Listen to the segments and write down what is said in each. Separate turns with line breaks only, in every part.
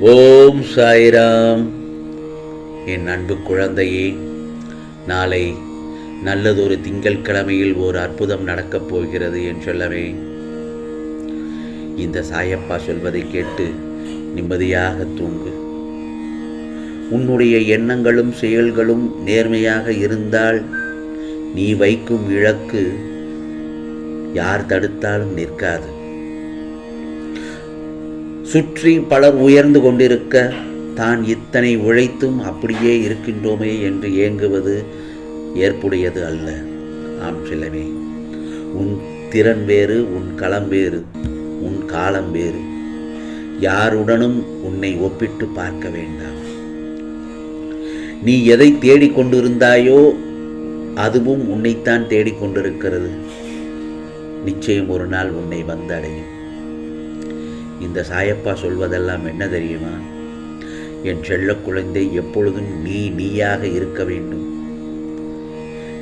ஓம் சாய்ராம். என் அன்பு குழந்தையே நாளை நல்லதொரு திங்கட்கிழமையில் ஒரு அற்புதம் நடக்கப் போகிறது என் சொல்லவே. இந்த சாயப்பா சொல்வதை கேட்டு நிம்மதியாக தூங்கு. உன்னுடைய எண்ணங்களும் செயல்களும் நேர்மையாக இருந்தால் நீ வைக்கும் இழக்கு யார் தடுத்தாலும் நிற்காது. சுற்றி பலர் உயர்ந்து கொண்டிருக்க தான் இத்தனை உழைத்தும் அப்படியே இருக்கின்றோமே என்று ஏங்குவது ஏற்புடையது அல்ல. ஆம் செல்லவே உன் திறன் வேறு உன் களம் வேறு உன் காலம் வேறு. யாருடனும் உன்னை ஒப்பிட்டு பார்க்க வேண்டாம். நீ எதை தேடிக்கொண்டிருந்தாயோ அதுவும் உன்னைத்தான் தேடிக்கொண்டிருக்கிறது நிச்சயம் ஒரு நாள் உன்னை வந்தடையும். இந்த சாயப்பா சொல்வதெல்லாம் என்ன தெரியுமா? என் செல்ல குழந்தை எப்பொழுதும் நீ நீயாக இருக்க வேண்டும்.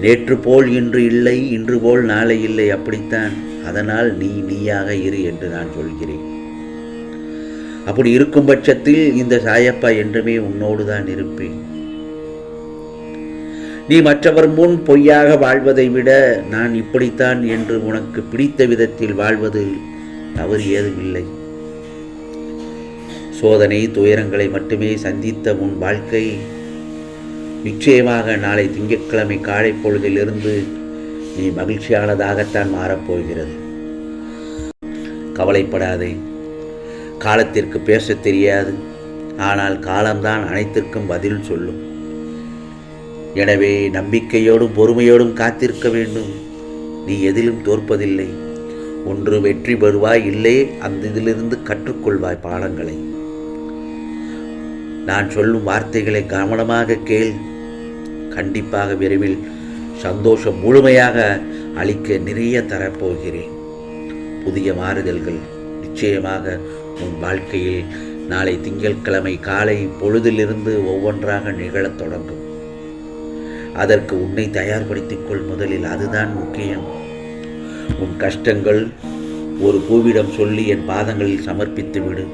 நேற்று போல் இன்று இல்லை இன்று போல் நாளை இல்லை அப்படித்தான். அதனால் நீ நீயாக இரு என்று நான் சொல்கிறேன். அப்படி இருக்கும் பட்சத்தில் இந்த சாயப்பா என்றுமே உன்னோடு தான் இருப்பேன். நீ மற்றவர் முன் பொய்யாக வாழ்வதை விட நான் இப்படித்தான் என்று உனக்கு பிடித்த விதத்தில் வாழ்வது தவறு ஏதும் இல்லை சோதனை துயரங்களை மட்டுமே சந்தித்த உன் வாழ்க்கை. நிச்சயமாக நாளை திங்கட்கிழமை காலை பொழுதிலிருந்து நீ மகிழ்ச்சியானதாகத்தான் மாறப்போகிறது கவலைப்படாதே. காலத்திற்கு பேசத் தெரியாது. ஆனால் காலம்தான் அனைத்திற்கும் பதில் சொல்லும். எனவே நம்பிக்கையோடும் பொறுமையோடும் காத்திருக்க வேண்டும். நீ எதிலும் தோற்பதில்லை. ஒன்று வெற்றி பெறுவாய் இல்லை அந்த இதிலிருந்து கற்றுக்கொள்வாய் பாடங்களை. நான் சொல்லும் வார்த்தைகளை கவனமாக கேள். கண்டிப்பாக விரைவில் சந்தோஷம் முழுமையாக அளிக்க நிறைய தரப்போகிறேன். புதிய மாறுதல்கள் நிச்சயமாக உன் வாழ்க்கையில் நாளை திங்கட்கிழமை காலை பொழுதிலிருந்து ஒவ்வொன்றாக நிகழத் தொடங்கும். அதற்கு உன்னை தயார்படுத்திக் கொள். முதலில் அதுதான் முக்கியம். உன் கஷ்டங்கள் ஒரு பூவிடம் சொல்லி என் பாதங்களில் சமர்ப்பித்து விடு.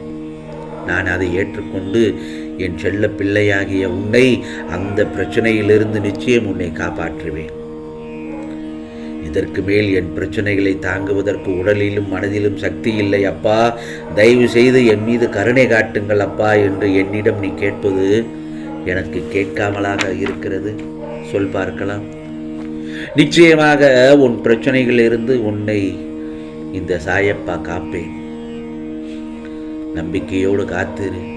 நான் அதை ஏற்றுக்கொண்டு என் செல்ல பிள்ளையாகிய உன்னை அந்த பிரச்சனையிலிருந்து நிச்சயம் உன்னை காப்பாற்றுவேன். இதற்கு மேல் என் பிரச்சனைகளை தாங்குவதற்கு உடலிலும் மனதிலும் சக்தி இல்லை அப்பா. தயவு செய்து என் மீது கருணை காட்டுங்கள் அப்பா என்று என்னிடம் நீ கேட்பது எனக்கு கேட்காமலாக இருக்கிறது. சொல் பார்க்கலாம். நிச்சயமாக உன் பிரச்சனைகளிலிருந்து உன்னை இந்த சாயப்பா காப்பேன். நம்பிக்கையோடு காத்திரு.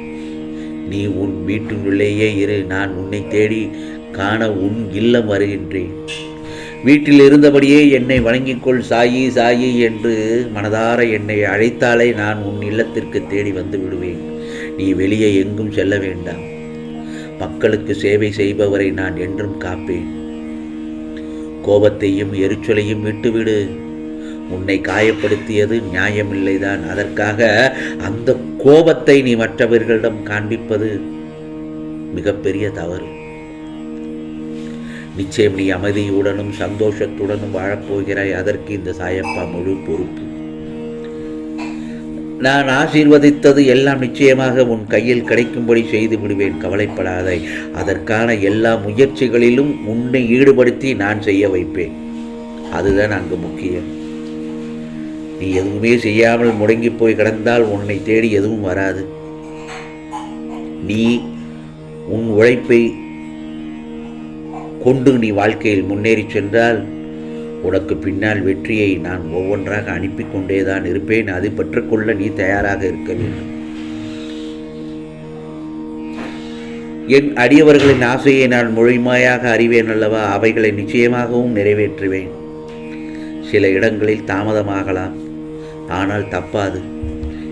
நீ உன் வீட்டினுள்ளேயே இரு நான் உன்னை தேடி காண உன் இல்லம் வருகின்றேன். வீட்டில் இருந்தபடியே என்னை வணங்கிக்கொள் சாயி சாயி என்று மனதார என்னை அழைத்தாலே நான் உன் இல்லத்திற்கு தேடி வந்து விடுவேன். நீ வெளியே எங்கும் செல்ல வேண்டாம். மக்களுக்கு சேவை செய்பவரை நான் என்றும் காப்பேன். கோபத்தையும் எரிச்சலையும் விட்டுவிடு. உன்னை காயப்படுத்தியது நியாயமில்லைதான். அதற்காக அந்த கோபத்தை நீ மற்றவர்களிடம் காண்பிப்பது மிகப்பெரிய தவறு. நிச்சயம் நீ அமைதியுடனும் சந்தோஷத்துடனும் வாழப்போகிறாய். அதற்கு இந்த சாயப்பா முழு பொறுப்பு. நான் ஆசீர்வதித்தது எல்லாம் நிச்சயமாக உன் கையில் கிடைக்கும்படி செய்து விடுவேன். கவலைப்படாதே. அதற்கான எல்லா முயற்சிகளிலும் உன்னை ஈடுபடுத்தி நான் செய்ய வைப்பேன். அதுதான் அங்கு முக்கியம். நீ எதுவுமே செய்யாமல் முடங்கி போய் கிடந்தால் உன்னை தேடி எதுவும் வராது. நீ உன் உழைப்பை கொண்டு நீ வாழ்க்கையில் முன்னேறி சென்றால் உனக்கு பின்னால் வெற்றியை நான் ஒவ்வொன்றாக அனுப்பி கொண்டேதான் இருப்பேன். அது பெற்றுக்கொள்ள நீ தயாராக இருக்க வேண்டும். என் அடியவர்களின் ஆசையை நான் முழுமையாக அறிவேன் அல்லவா? அவைகளை நிச்சயமாகவும் நிறைவேற்றுவேன். சில இடங்களில் தாமதமாகலாம். ஆனால் தப்பாது.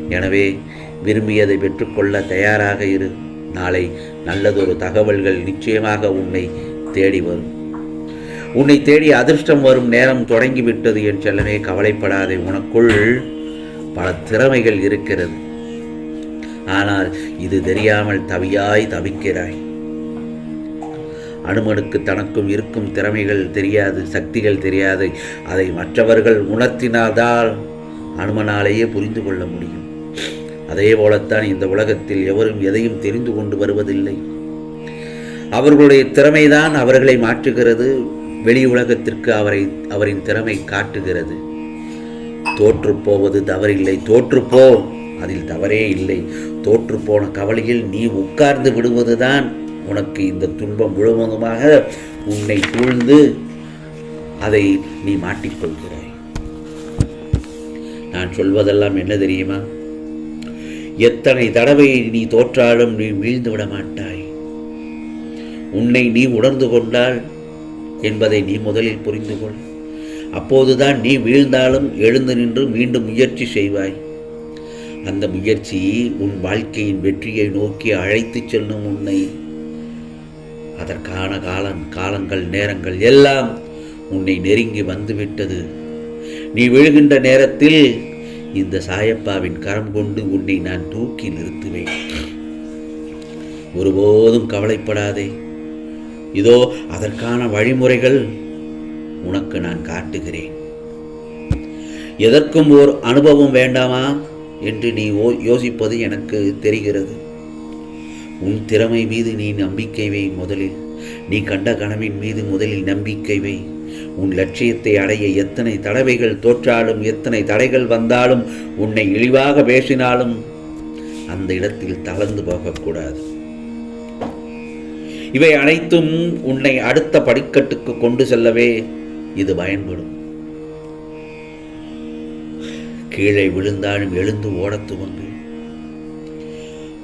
எனவே விரும்பியதை பெற்றுக்கொள்ள தயாராக இரு. நாளை நல்லதொரு தகவல்கள் நிச்சயமாக உன்னை தேடி வரும். உன்னை தேடி அதிர்ஷ்டம் வரும் நேரம் தொடங்கிவிட்டது என் செல்லமே. கவலைப்படாதே. உனக்குள் பல திறமைகள் இருக்கிறது. ஆனால் இது தெரியாமல் தவியாய் தவிக்கிறாய். அனுமனுக்கு தனக்கும் இருக்கும் திறமைகள் தெரியாது சக்திகள் தெரியாது. அதை மற்றவர்கள் உணர்த்தினால்தான் அனுமனாலேயே புரிந்து கொள்ள முடியும். அதே போலத்தான் இந்த உலகத்தில் எவரும் எதையும் தெரிந்து கொண்டு வருவதில்லை. அவர்களுடைய திறமைதான் அவர்களை மாற்றுகிறது வெளி உலகத்திற்கு அவரை அவரின் திறமை காட்டுகிறது. தோற்றுப்போவது தவறில்லை. தோற்றுப்போ அதில் தவறே இல்லை. தோற்றுப்போன கவலையில் நீ உட்கார்ந்து விடுவதுதான் உனக்கு இந்த துன்பம் முழுவதுமாக உன்னை சூழ்ந்து அதை நீ மாட்டிக்கொள்கிறாய். நான் சொல்வதெல்லாம் என்ன தெரியுமா? எத்தனை தடவை நீ தோற்றாலும் நீ வீழ்ந்து விட மாட்டாய். உன்னை நீ உணர்ந்து கொண்டால் என்பதை நீ முதலில் புரிந்து கொள். அப்போதுதான் நீ வீழ்ந்தாலும் எழுந்து நின்று மீண்டும் முயற்சி செய்வாய். அந்த முயற்சி உன் வாழ்க்கையின் வெற்றியை நோக்கி அழைத்துச் செல்லும் உன்னை. அதற்கான காலம் காலங்கள் நேரங்கள் எல்லாம் உன்னை நெருங்கி வந்துவிட்டது. நீ விழுகின்ற நேரத்தில் இந்த சாயப்பாவின் கரம் கொண்டு உன்னை நான் தூக்கி நிறுத்துவேன். ஒருபோதும் கவலைப்படாதே. இதோ அதற்கான வழிமுறைகள் உனக்கு நான் காட்டுகிறேன். எதற்கும் ஓர் அனுபவம் வேண்டாமா என்று நீ ஓ- யோசிப்பது எனக்கு தெரிகிறது. உன் திறமை மீது நீ நம்பிக்கை வை முதலில். நீ கண்ட கனவின் மீது முதலில் நம்பிக்கை வை. உன் லட்சியத்தை அடைய எத்தனை தடவைகள் தோற்றாலும் எத்தனை தடைகள் வந்தாலும் உன்னை இழிவாக பேசினாலும் அந்த இடத்தில் தளர்ந்து போகக்கூடாது. இவை அனைத்தும் உன்னை அடுத்த படிக்கட்டுக்கு கொண்டு செல்லவே இது பயன்படும். கீழே விழுந்தாலும் எழுந்து ஓடத் துவங்கு.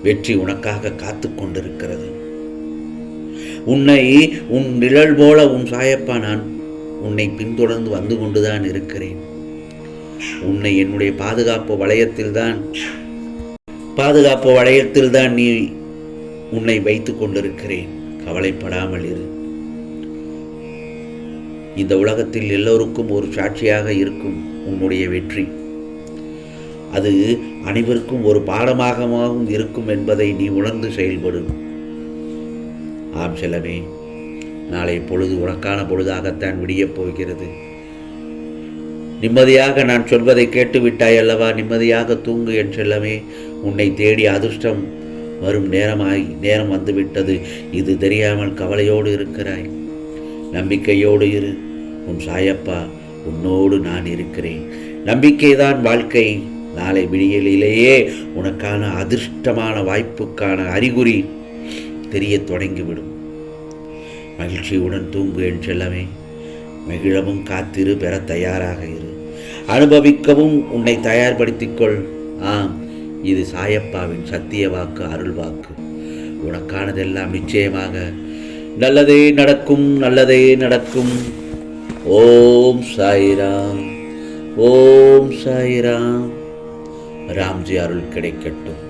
வெற்றி உனக்காக காத்து கொண்டிருக்கிறது. உன்னை உன் நிழல் போல உன் சாயப்பா நான் உன்னை பின்தொடர்ந்து வந்து கொண்டுதான் இருக்கிறேன். உன்னை என்னுடைய பாதுகாப்பு வளையத்தில்தான் பாதுகாப்பு வளையத்தில்தான் நீ உன்னை வைத்துக் கொண்டிருக்கிறேன். கவலைப்படாமல் இரு. இந்த உலகத்தில் எல்லோருக்கும் ஒரு சாட்சியாக இருக்கும் உன்னுடைய வெற்றி. அது அனைவருக்கும் ஒரு பாடமாகவும் இருக்கும் என்பதை நீ உணர்ந்து செயல்படும் ஆம் செல்லமே. நாளை பொழுது உனக்கான பொழுதாகத்தான் விடியப் போகிறது. நிம்மதியாக நான் சொல்வதை கேட்டு விட்டாய் அல்லவா? நிம்மதியாக தூங்கு என் செல்லமே. உன்னை தேடி அதிர்ஷ்டம் வரும் நேரமாய் நேரம் வந்துவிட்டது. இது தெரியாமல் கவலையோடு இருக்கிறாய். நம்பிக்கையோடு இரு. உன் சாயப்பா உன்னோடு நான் இருக்கிறேன். நம்பிக்கைதான் வாழ்க்கை. நாளை விடியலிலேயே உனக்கான அதிர்ஷ்டமான வாய்ப்புக்கான அறிகுறி தெரியத் தொடங்கிவிடும். மகிழ்ச்சியுடன் தூங்கு என் செல்லமே. மகிழவும் காத்திரு பெற தயாராக இரு. அனுபவிக்கவும் உன்னை தயார்படுத்திக் கொள் ஆம் இது சாயப்பாவின் சத்திய வாக்கு அருள் வாக்கு. உனக்கானதெல்லாம் நிச்சயமாக. நல்லதே நடக்கும் நல்லதே நடக்கும். ஓம் சாய்ராம் ஓம் சாய்ராம். ராம்ஜி அருள் கிடைக்கட்டும்.